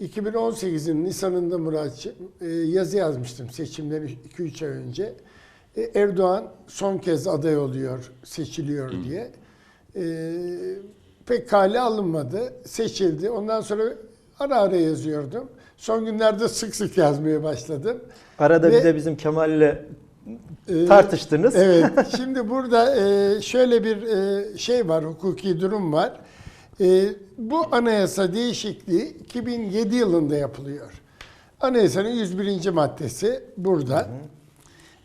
2018'in Nisan'ında Muratçı e, yazı yazmıştım seçimden 2-3 ay önce. E, Erdoğan son kez aday oluyor, seçiliyor diye. E, pek kale alınmadı, seçildi. Ondan sonra ara ara yazıyordum. Son günlerde sık sık yazmaya başladım. Arada Ve- bir de bizim Kemal'le Ee, tartıştınız. Evet. Şimdi burada e, şöyle bir e, şey var, hukuki durum var. E, bu anayasa değişikliği 2007 yılında yapılıyor. Anayasanın 101. maddesi burada.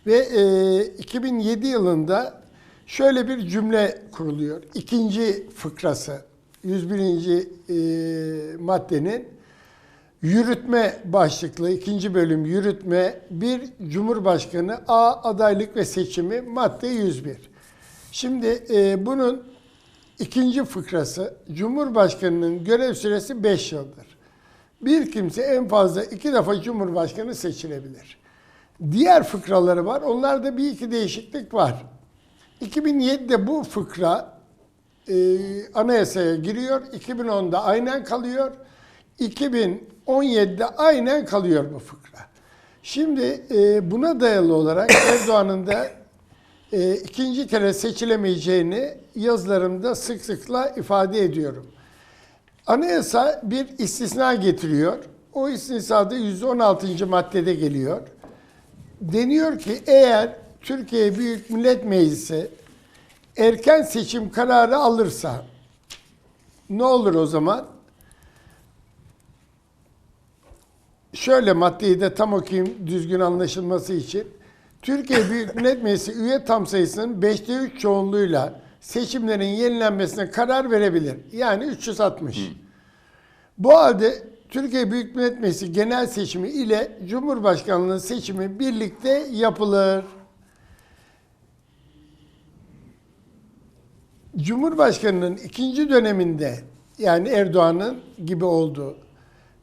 Ve e, 2007 yılında şöyle bir cümle kuruluyor. İkinci fıkrası 101. E, maddenin Yürütme başlıklı ikinci bölüm yürütme bir Cumhurbaşkanı A adaylık ve seçimi madde 101. Şimdi e, bunun ikinci fıkrası Cumhurbaşkanının görev süresi 5 yıldır. Bir kimse en fazla iki defa Cumhurbaşkanı seçilebilir. Diğer fıkraları var. Onlarda bir iki değişiklik var. 2007'de bu fıkra e, anayasaya giriyor. 2010'da aynen kalıyor. 2017'de aynen kalıyor bu fıkra. Şimdi e, buna dayalı olarak Erdoğan'ın da e, ikinci kere seçilemeyeceğini yazılarımda sık sıkla ifade ediyorum. Anayasa bir istisna getiriyor. O istisnada 116. maddede geliyor. Deniyor ki eğer Türkiye Büyük Millet Meclisi erken seçim kararı alırsa ne olur o zaman? Şöyle maddeyi de tam okuyayım düzgün anlaşılması için. Türkiye Büyük Millet Meclisi üye tam sayısının 5'te 3 çoğunluğuyla seçimlerin yenilenmesine karar verebilir. Yani 360. Bu halde Türkiye Büyük Millet Meclisi genel seçimi ile Cumhurbaşkanlığı seçimi birlikte yapılır. Cumhurbaşkanının ikinci döneminde yani Erdoğan'ın gibi olduğu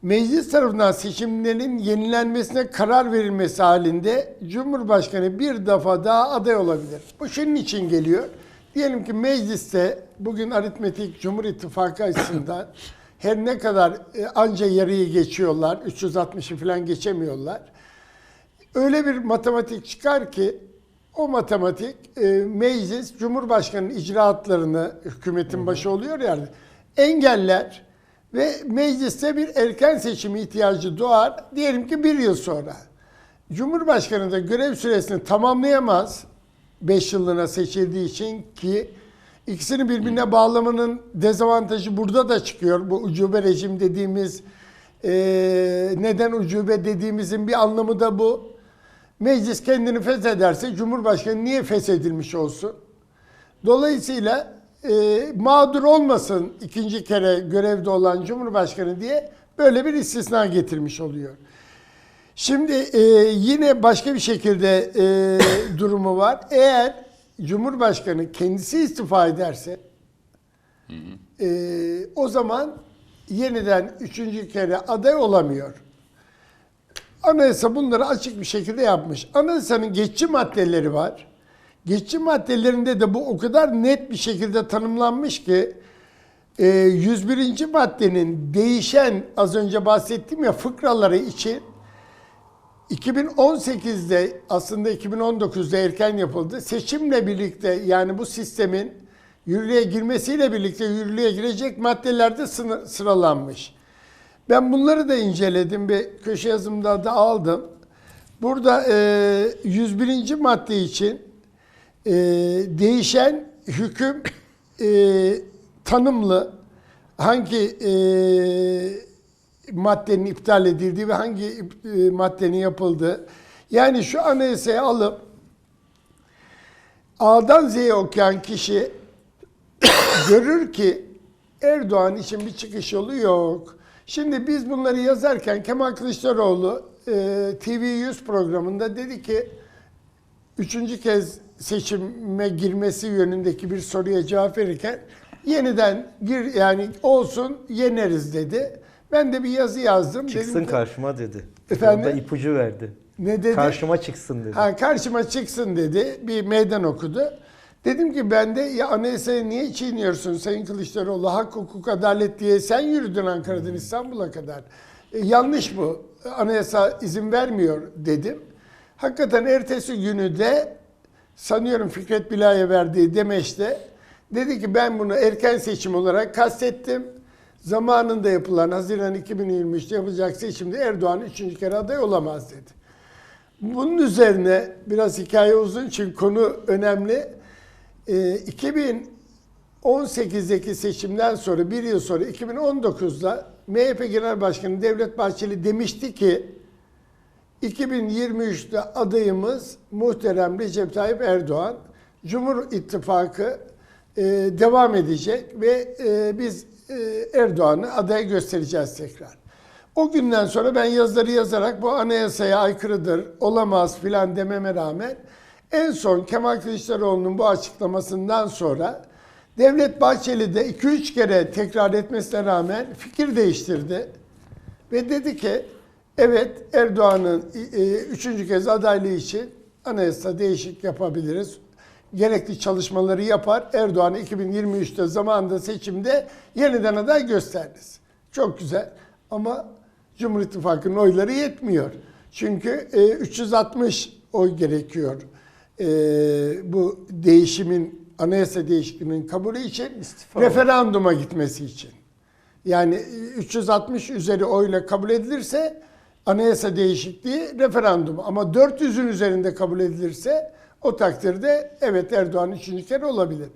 meclis tarafından seçimlerin yenilenmesine karar verilmesi halinde Cumhurbaşkanı bir defa daha aday olabilir. Bu şunun için geliyor. Diyelim ki mecliste bugün aritmetik Cumhur İttifakı açısından her ne kadar e, anca yarıyı geçiyorlar, 360'ı falan geçemiyorlar. Öyle bir matematik çıkar ki o matematik e, meclis Cumhurbaşkanı'nın icraatlarını hükümetin başı oluyor yani engeller ve mecliste bir erken seçim ihtiyacı doğar diyelim ki bir yıl sonra. Cumhurbaşkanı da görev süresini tamamlayamaz 5 yıllığına seçildiği için ki ikisini birbirine bağlamanın dezavantajı burada da çıkıyor. Bu ucube rejim dediğimiz e, neden ucube dediğimizin bir anlamı da bu. Meclis kendini feshederse Cumhurbaşkanı niye feshedilmiş olsun? Dolayısıyla e, mağdur olmasın ikinci kere görevde olan Cumhurbaşkanı diye böyle bir istisna getirmiş oluyor. Şimdi e, yine başka bir şekilde e, durumu var. Eğer Cumhurbaşkanı kendisi istifa ederse e, o zaman yeniden üçüncü kere aday olamıyor. Anayasa bunları açık bir şekilde yapmış. Anayasanın geçici maddeleri var. Geçici maddelerinde de bu o kadar net bir şekilde tanımlanmış ki e, 101. maddenin değişen az önce bahsettiğim ya fıkraları için 2018'de aslında 2019'da erken yapıldı. Seçimle birlikte yani bu sistemin yürürlüğe girmesiyle birlikte yürürlüğe girecek maddelerde sıralanmış. Ben bunları da inceledim ve köşe yazımda da aldım. Burada e, 101. madde için e, değişen hüküm e, tanımlı hangi e, maddenin iptal edildiği ve hangi e, maddenin yapıldığı. Yani şu anayasayı alıp A'dan Z'ye okuyan kişi görür ki Erdoğan için bir çıkış yolu yok. Şimdi biz bunları yazarken Kemal Kılıçdaroğlu e, TV100 programında dedi ki üçüncü kez seçime girmesi yönündeki bir soruya cevap verirken yeniden gir yani olsun yeneriz dedi. Ben de bir yazı yazdım. Çıksın Dedim ki, karşıma dedi. Efendim? Orada ipucu verdi. Ne dedi? Karşıma çıksın dedi. Ha, karşıma çıksın dedi. Bir meydan okudu. Dedim ki ben de ya anayasayı niye çiğniyorsun Sayın Kılıçdaroğlu? Hak, hukuk, adalet diye sen yürüdün Ankara'dan İstanbul'a kadar. E, yanlış bu. Anayasa izin vermiyor dedim. Hakikaten ertesi günü de sanıyorum Fikret Bilay'a verdiği demeçte dedi ki ben bunu erken seçim olarak kastettim. Zamanında yapılan Haziran 2023'te yapılacak seçimde Erdoğan üçüncü kere aday olamaz dedi. Bunun üzerine biraz hikaye uzun çünkü konu önemli. Ee, 2018'deki seçimden sonra bir yıl sonra 2019'da MHP Genel Başkanı Devlet Bahçeli demişti ki 2023'te adayımız muhterem Recep Tayyip Erdoğan. Cumhur İttifakı e, devam edecek ve e, biz e, Erdoğan'ı aday göstereceğiz tekrar. O günden sonra ben yazıları yazarak bu anayasaya aykırıdır, olamaz filan dememe rağmen en son Kemal Kılıçdaroğlu'nun bu açıklamasından sonra Devlet Bahçeli de 2-3 kere tekrar etmesine rağmen fikir değiştirdi. Ve dedi ki evet Erdoğan'ın e, üçüncü kez adaylığı için anayasa değişik yapabiliriz. Gerekli çalışmaları yapar. Erdoğan'ı 2023'te zamanında seçimde yeniden aday gösteririz. Çok güzel ama Cumhur İttifakı'nın oyları yetmiyor. Çünkü e, 360 oy gerekiyor. E, bu değişimin anayasa değişikliğinin kabulü için İstifa referanduma gitmesi için. Yani 360 üzeri oyla kabul edilirse anayasa değişikliği referandum ama 400'ün üzerinde kabul edilirse o takdirde evet Erdoğan üçüncü kere olabilir.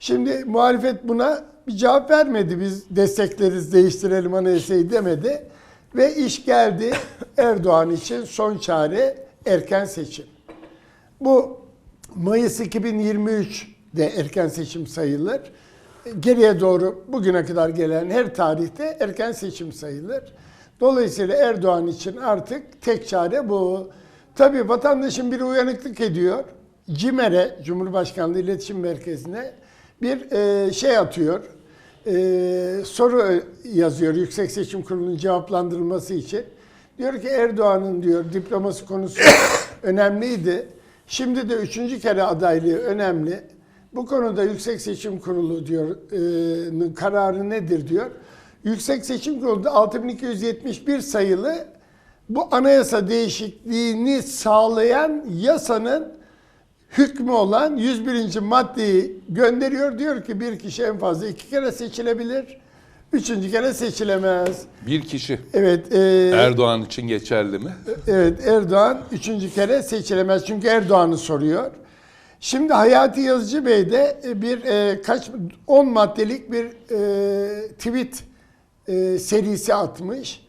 Şimdi muhalefet buna bir cevap vermedi. Biz destekleriz değiştirelim anayasayı demedi. Ve iş geldi Erdoğan için son çare erken seçim. Bu Mayıs 2023'de erken seçim sayılır. Geriye doğru bugüne kadar gelen her tarihte erken seçim sayılır. Dolayısıyla Erdoğan için artık tek çare bu. Tabii vatandaşın biri uyanıklık ediyor. CİMER'e, Cumhurbaşkanlığı İletişim Merkezi'ne bir e, şey atıyor. E, soru yazıyor Yüksek Seçim Kurulu'nun cevaplandırılması için. Diyor ki Erdoğan'ın diyor diploması konusu önemliydi. Şimdi de üçüncü kere adaylığı önemli. Bu konuda Yüksek Seçim Kurulu diyor e, kararı nedir diyor. Yüksek Seçim Kurulu'da 6271 sayılı bu anayasa değişikliğini sağlayan yasanın hükmü olan 101. maddeyi gönderiyor. Diyor ki bir kişi en fazla iki kere seçilebilir. Üçüncü kere seçilemez. Bir kişi Evet. e, Erdoğan için geçerli mi? Evet Erdoğan üçüncü kere seçilemez çünkü Erdoğan'ı soruyor. Şimdi Hayati Yazıcı Bey de bir e, kaç 10 maddelik bir e, tweet e, serisi atmış.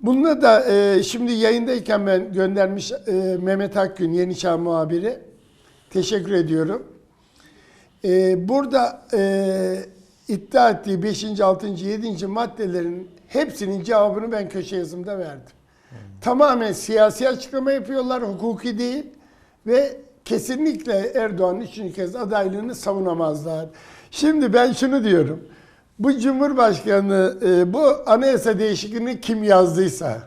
Bununla da e, şimdi yayındayken ben göndermiş e, Mehmet Akgün Yeni Çağ muhabiri. Teşekkür ediyorum. E, burada e, iddia ettiği 5. 6. 7. maddelerin hepsinin cevabını ben köşe yazımda verdim. Tamamen siyasi açıklama yapıyorlar, hukuki değil ve kesinlikle Erdoğan'ın üçüncü kez adaylığını savunamazlar. Şimdi ben şunu diyorum. Bu Cumhurbaşkanı e, bu anayasa değişikliğini kim yazdıysa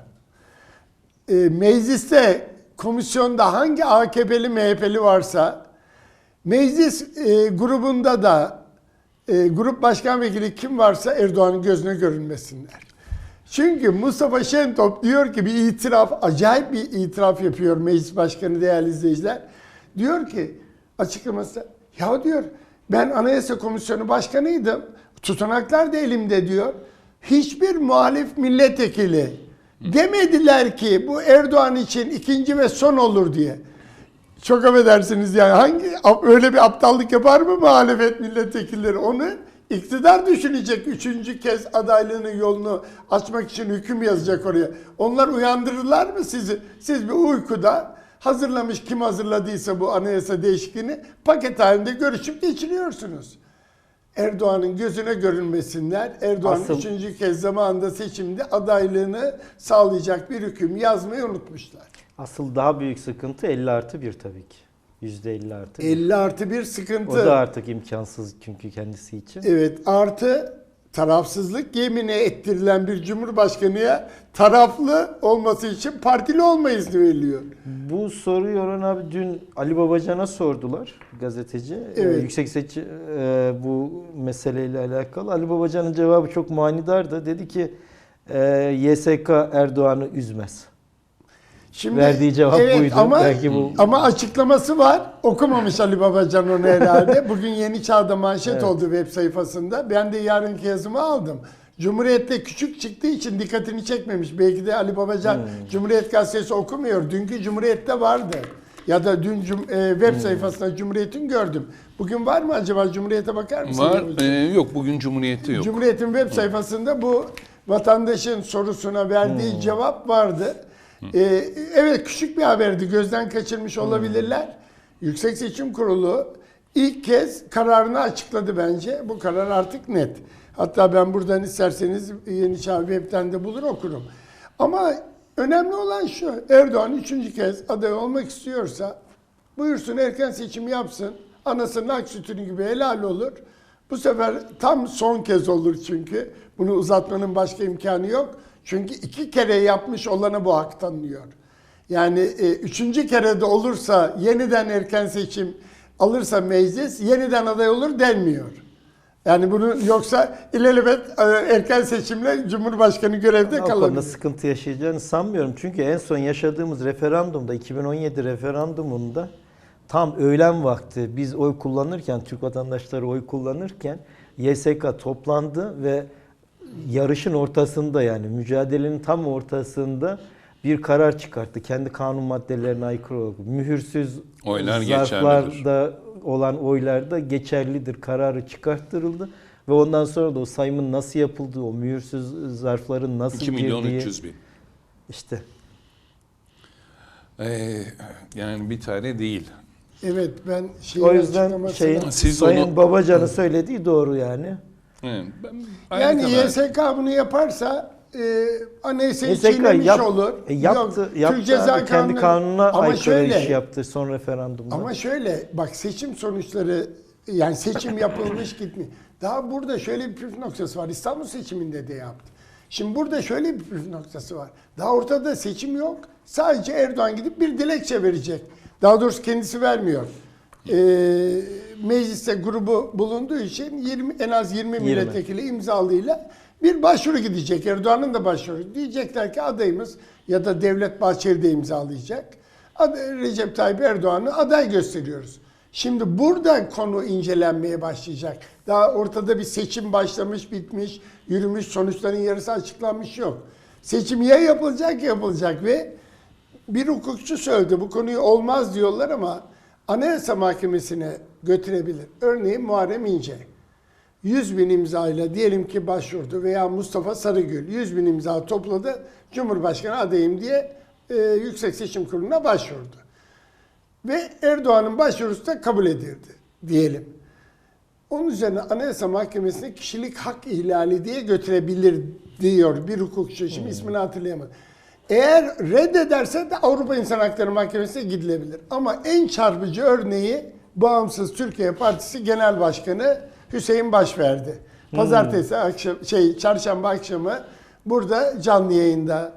e, mecliste komisyonda hangi AKP'li MHP'li varsa meclis e, grubunda da e, grup başkan vekili kim varsa Erdoğan'ın gözüne görünmesinler. Çünkü Mustafa Şentop diyor ki bir itiraf, acayip bir itiraf yapıyor meclis başkanı değerli izleyiciler. Diyor ki açıklaması ya diyor ben Anayasa Komisyonu Başkanıydım. Tutanaklar da elimde diyor. Hiçbir muhalif milletvekili demediler ki bu Erdoğan için ikinci ve son olur diye. Çok affedersiniz yani hangi öyle bir aptallık yapar mı muhalefet milletvekilleri onu iktidar düşünecek üçüncü kez adaylığının yolunu açmak için hüküm yazacak oraya. Onlar uyandırırlar mı sizi? Siz bir uykuda hazırlamış kim hazırladıysa bu anayasa değişikliğini paket halinde görüşüp geçiriyorsunuz. Erdoğan'ın gözüne görünmesinler. Erdoğan Asıl- üçüncü kez zamanında seçimde adaylığını sağlayacak bir hüküm yazmayı unutmuşlar. Asıl daha büyük sıkıntı 50 artı 1 tabii ki. %50 artı 1. 50 artı bir sıkıntı. O da artık imkansız çünkü kendisi için. Evet artı tarafsızlık yemini ettirilen bir cumhurbaşkanıya taraflı olması için partili olma izni veriliyor. Bu soruyu Orhan abi dün Ali Babacan'a sordular gazeteci. Ee, Evet. yüksek seçim bu meseleyle alakalı. Ali Babacan'ın cevabı çok manidardı. Dedi ki e, YSK Erdoğan'ı üzmez. Şimdi, Verdiği cevap evet, buydu. Ama, Belki bu- ama açıklaması var. Okumamış Ali Babacan onu herhalde. Bugün Yeni Çağ'da manşet Evet. oldu web sayfasında. Ben de yarınki yazımı aldım. Cumhuriyet'te küçük çıktığı için dikkatini çekmemiş. Belki de Ali Babacan Hmm. Cumhuriyet Gazetesi okumuyor. Dünkü Cumhuriyet'te vardı. Ya da dün cum- e, Hmm. web sayfasında Cumhuriyet'in gördüm. Bugün var mı acaba Cumhuriyet'e bakar mısın? Var. Ee, yok bugün Cumhuriyeti yok. Cumhuriyet'in web sayfasında bu vatandaşın sorusuna verdiği cevap vardı. Ee, evet küçük bir haberdi. Gözden kaçırmış olabilirler. Yüksek Seçim Kurulu ilk kez kararını açıkladı bence. Bu karar artık net. Hatta ben buradan isterseniz Yeni Çağ Web'ten de bulur okurum. Ama önemli olan şu. Erdoğan üçüncü kez aday olmak istiyorsa buyursun erken seçim yapsın. Anasının ak sütünü gibi helal olur. Bu sefer tam son kez olur çünkü. Bunu uzatmanın başka imkanı yok. Çünkü iki kere yapmış olana bu hak tanınıyor. Yani e, üçüncü kere de olursa yeniden erken seçim alırsa meclis yeniden aday olur denmiyor. Yani bunu yoksa ilelebet e, erken seçimle Cumhurbaşkanı görevde O konuda kalabilir. sıkıntı yaşayacağını sanmıyorum. Çünkü en son yaşadığımız referandumda 2017 referandumunda tam öğlen vakti biz oy kullanırken Türk vatandaşları oy kullanırken YSK toplandı ve yarışın ortasında yani mücadelenin tam ortasında bir karar çıkarttı. Kendi kanun maddelerine aykırı olarak. Mühürsüz Oylar zarflarda olan oylarda geçerlidir kararı çıkarttırıldı. Ve ondan sonra da o sayımın nasıl yapıldığı, o mühürsüz zarfların nasıl 2 milyon girdiği, 300 bin. işte Ee, yani bir tane değil. Evet ben şeyin o yüzden şeyin Siz Sayın onu- Babacan'ın söylediği doğru yani. Evet, ben Yani kanaatim. YSK bunu yaparsa e, anayasayı YSK çiğnemiş yap- olur. E, yaptı, Yok, yaptı Türk Ceza abi, kendi Kanunu- kanununa Ama aykırı şöyle, iş yaptı son referandumda. Ama şöyle bak seçim sonuçları yani seçim yapılmış gitmiyor. Daha burada şöyle bir püf noktası var. İstanbul seçiminde de yaptı. Şimdi burada şöyle bir püf noktası var. Daha ortada seçim yok. Sadece Erdoğan gidip bir dilekçe verecek. Daha doğrusu kendisi vermiyor. Ee, mecliste grubu bulunduğu için 20 en az 20 milletvekili imzalıyla bir başvuru gidecek. Erdoğan'ın da başvuru. Diyecekler ki adayımız ya da Devlet Bahçeli de imzalayacak. Ad- Recep Tayyip Erdoğan'ı aday gösteriyoruz. Şimdi burada konu incelenmeye başlayacak. Daha ortada bir seçim başlamış, bitmiş, yürümüş, sonuçların yarısı açıklanmış yok. Seçim ya yapılacak ya yapılacak ve bir hukukçu söyledi bu konuyu olmaz diyorlar ama Anayasa Mahkemesi'ne götürebilir. Örneğin Muharrem İnce. 100 bin imzayla diyelim ki başvurdu veya Mustafa Sarıgül 100 bin imza topladı. Cumhurbaşkanı adayım diye e, Yüksek Seçim Kurulu'na başvurdu. Ve Erdoğan'ın başvurusu da kabul edildi diyelim. Onun üzerine Anayasa Mahkemesi'ne kişilik hak ihlali diye götürebilir diyor bir hukukçu. Şimdi ismini hatırlayamadım. Eğer reddederse de Avrupa İnsan Hakları Mahkemesi'ne gidilebilir. Ama en çarpıcı örneği Bağımsız Türkiye Partisi Genel Başkanı Hüseyin Baş verdi. Pazartesi akşam şey çarşamba akşamı burada canlı yayında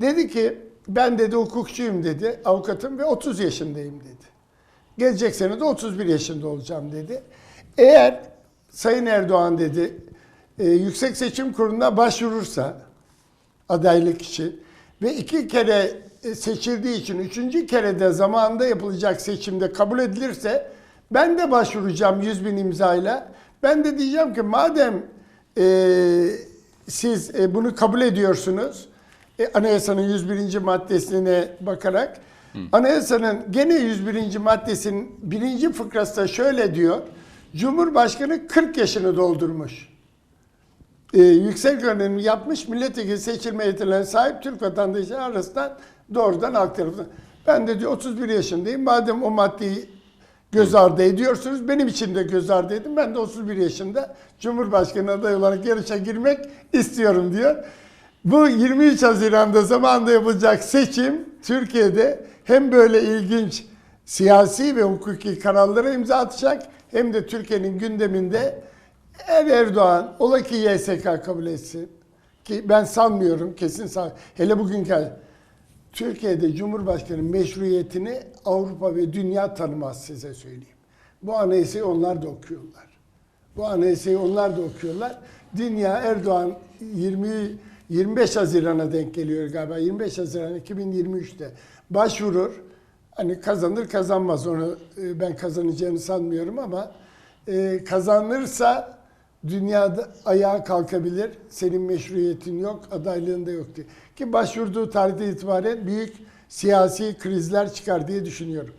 dedi ki ben dedi hukukçuyum dedi avukatım ve 30 yaşındayım dedi. Gelecek sene de 31 yaşında olacağım dedi. Eğer Sayın Erdoğan dedi e, Yüksek Seçim Kurulu'na başvurursa adaylık için ve iki kere e, seçildiği için üçüncü kere de zamanında yapılacak seçimde kabul edilirse ben de başvuracağım 100 bin imzayla. Ben de diyeceğim ki madem e, siz e, bunu kabul ediyorsunuz e, anayasanın 101. maddesine bakarak anayasanın gene 101. maddesinin birinci fıkrasında şöyle diyor. Cumhurbaşkanı 40 yaşını doldurmuş e, yüksek öğrenimi yapmış milletvekili seçilme yetilerine sahip Türk vatandaşı arasından doğrudan halk tarafından. Ben de diyor 31 yaşındayım. Madem o maddeyi göz ardı ediyorsunuz benim için de göz ardı edin. Ben de 31 yaşında Cumhurbaşkanı adayı olarak yarışa girmek istiyorum diyor. Bu 23 Haziran'da zamanda yapılacak seçim Türkiye'de hem böyle ilginç siyasi ve hukuki kararlara imza atacak hem de Türkiye'nin gündeminde eğer Erdoğan ola ki YSK kabul etsin ki ben sanmıyorum kesin san hele bugünkü Türkiye'de Cumhurbaşkanı meşruiyetini Avrupa ve dünya tanımaz size söyleyeyim. Bu anayasayı onlar da okuyorlar. Bu anayasayı onlar da okuyorlar. Dünya Erdoğan 20 25 Haziran'a denk geliyor galiba. 25 Haziran 2023'te başvurur. Hani kazanır kazanmaz onu e, ben kazanacağını sanmıyorum ama e, kazanırsa dünyada ayağa kalkabilir. Senin meşruiyetin yok, adaylığın da yok diye. Ki başvurduğu tarihte itibaren büyük siyasi krizler çıkar diye düşünüyorum.